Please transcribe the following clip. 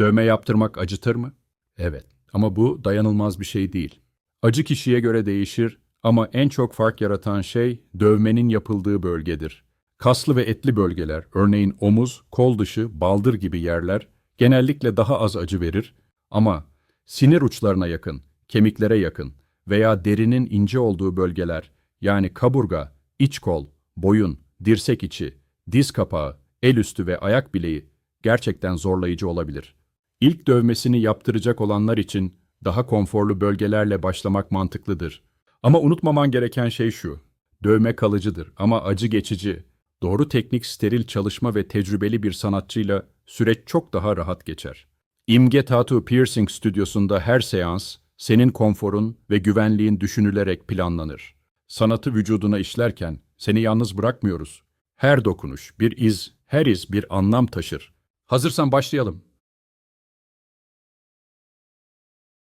Dövme yaptırmak acıtır mı? Evet. Ama bu dayanılmaz bir şey değil. Acı kişiye göre değişir ama en çok fark yaratan şey dövmenin yapıldığı bölgedir. Kaslı ve etli bölgeler, örneğin omuz, kol dışı, baldır gibi yerler genellikle daha az acı verir ama sinir uçlarına yakın, kemiklere yakın veya derinin ince olduğu bölgeler yani kaburga, iç kol, boyun, dirsek içi, diz kapağı, el üstü ve ayak bileği gerçekten zorlayıcı olabilir. İlk dövmesini yaptıracak olanlar için daha konforlu bölgelerle başlamak mantıklıdır. Ama unutmaman gereken şey şu. Dövme kalıcıdır ama acı geçici. Doğru teknik, steril çalışma ve tecrübeli bir sanatçıyla süreç çok daha rahat geçer. İmge Tattoo Piercing stüdyosunda her seans senin konforun ve güvenliğin düşünülerek planlanır. Sanatı vücuduna işlerken seni yalnız bırakmıyoruz. Her dokunuş bir iz, her iz bir anlam taşır. Hazırsan başlayalım.